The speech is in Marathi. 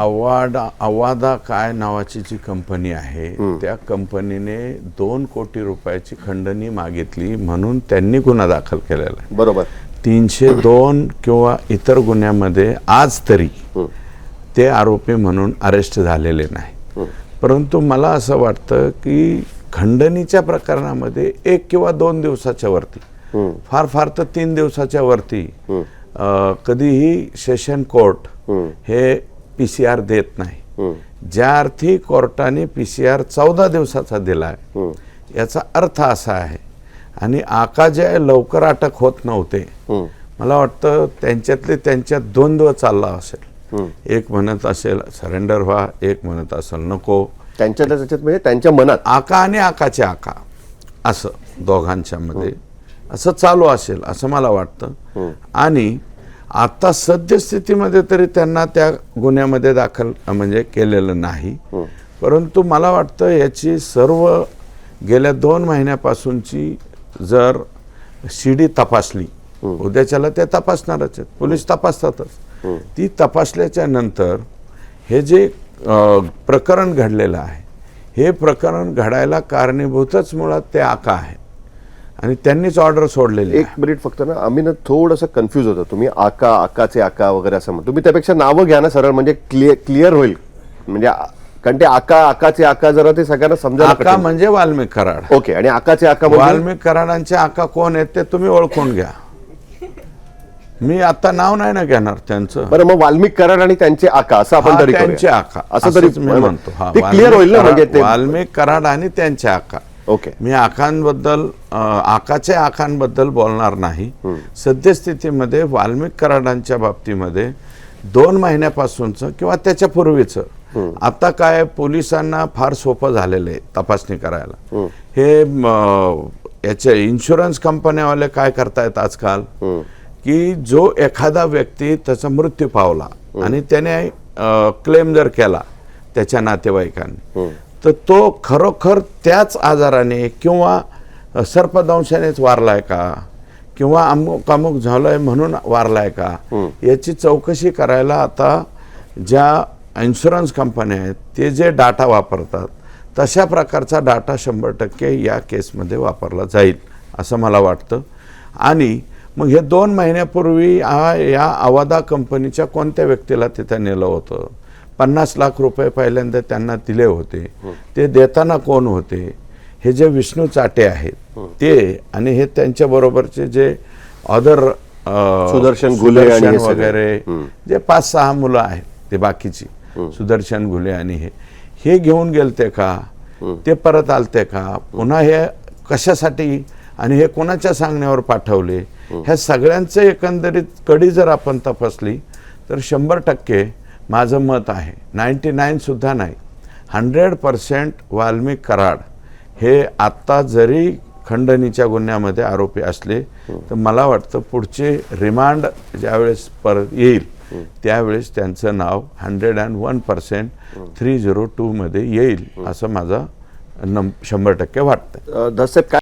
अवाडा अवादा काय नावाची जी कंपनी आहे त्या कंपनीने दोन कोटी रुपयाची खंडणी मागितली म्हणून त्यांनी गुन्हा दाखल केलेला आहे. बरोबर. तीनशे दोन किंवा इतर गुन्ह्यामध्ये आज तरी ते आरोपी म्हणून अरेस्ट झालेले नाही. परंतु मला असं वाटतं की खंडणीच्या प्रकरणामध्ये एक किंवा दोन दिवसाच्या वरती फार फार तर तीन दिवसाच्या वरती कधीही सेशन कोर्ट हे पी सी आर देत नाही. ज्या अर्थी कोर्टाने पी सी आर चौदा दिवसाचा दिला आहे याचा अर्थ असा आहे आणि आका जे लवकर अटक होत नव्हते. मला वाटतं त्यांच्यातले त्यांच्यात द्वंद्व चालला असेल. एक म्हणत असेल सरेंडर व्हा. एक म्हणत असेल नको. त्यांच्या त्याच्यात म्हणजे त्यांच्या मनात. आका आणि आकाचे आका असं दोघांच्या मध्ये असं चालू असेल असं मला वाटतं. आणि आता सद्यस्थितीमध्ये तरी त्यांना त्या गुन्ह्यामध्ये दाखल म्हणजे केलेलं नाही. परंतु मला वाटतं याची सर्व गेल्या दोन महिन्यापासूनची जर शिडी तपासली उद्याच्याला ते तपासणारच आहेत. पोलीस तपासतातच. ती तपासल्याच्या नंतर हे जे प्रकरण घडलेलं आहे हे प्रकरण घडायला कारणीभूतच मुळात ते आका आहे. आणि त्यांनीच ऑर्डर सोडलेली एक मिनिट फक्त ना आम्ही ना थोडंसं कन्फ्युज होतो. तुम्ही आका आकाचे आका वगैरे असं म्हणतो तुम्ही त्यापेक्षा नावं घ्या ना सरळ म्हणजे क्लिअर क्लिअर होईल. म्हणजे कारण ते आका आकाचे आका जरा ते सगळ्यांना समजायला आका म्हणजे वाल्मिक कराड. ओके आणि आकाचे आका म्हणजे? वाल्मिक कराडांचे आका कोण आहेत ते तुम्ही ओळखून घ्या. मी आता नाव नाही ना घेणार त्यांचं. बरं मग वाल्मिक कराड आणि त्यांचे आका असं आपण तरी त्यांचे. आका. असं तरी म्हणतो. क्लिअर होईल ना म्हणजे वाल्मिक कराड आणि त्यांचे आका. ओके मी आखांबद्दल अ, आकाचे आखांबद्दल बोलणार नाही. सद्यस्थितीमध्ये वाल्मिक कराडांच्या बाबतीमध्ये दोन महिन्यापासूनचं किंवा त्याच्या पूर्वीचं. आता काय पोलिसांना फार सोपं झालेलं आहे तपासणी करायला. हे म, याचे इन्शुरन्स कंपन्यावाले काय करतायत आजकाल? की जो एखादा व्यक्ती त्याचा मृत्यू पावला आणि त्याने क्लेम जर केला त्याच्या नातेवाईकांनी तर तो खरोखर त्याच आजाराने किंवा सर्पदंशानेच वारलाय का? किंवा अमुक अमुक झालंय म्हणून वारलाय का? याची चौकशी करायला आता ज्या इन्शुरन्स कंपन्या आहेत ते जे डाटा वापरतात तशा प्रकारचा डाटा शंभर टक्के या केसमध्ये वापरला जाईल असं मला वाटतं. आणि मग हे दोन महिन्यापूर्वी या आवादा कंपनीच्या कोणत्या व्यक्तीला तिथं नेलं होतं? पन्नास लाख रुपये पहिल्यांदा त्यांना दिले होते. ते देताना कोण होते? हे जे विष्णू चाटे आहेत ते आणि हे त्यांच्या बरोबरचे जे अदर सुदर्शन घुले. वगैरे जे पाच सहा मुलं आहेत ते बाकीची. सुदर्शन घुले आणि हे. हे घेऊन गेलते का? ते परत आलते का? पुन्हा हे कशासाठी आणि हे कोणाच्या सांगण्यावर पाठवले? ह्या सगळ्यांचं एकंदरीत कडी जर आपण तपासली तर शंभर टक्के माझं मत आहे. नाईन्टी नाईनसुद्धा नाही. हंड्रेड पर्सेंट वाल्मिक कराड हे आत्ता जरी खंडणीच्या गुन्ह्यामध्ये आरोपी असले तर मला वाटतं पुढचे रिमांड ज्यावेळेस परत येईल त्यावेळेस त्यांचं नाव hundred and one percent three zero टूमध्ये येईल असं माझं नम शंभर टक्के वाटतं अ, काय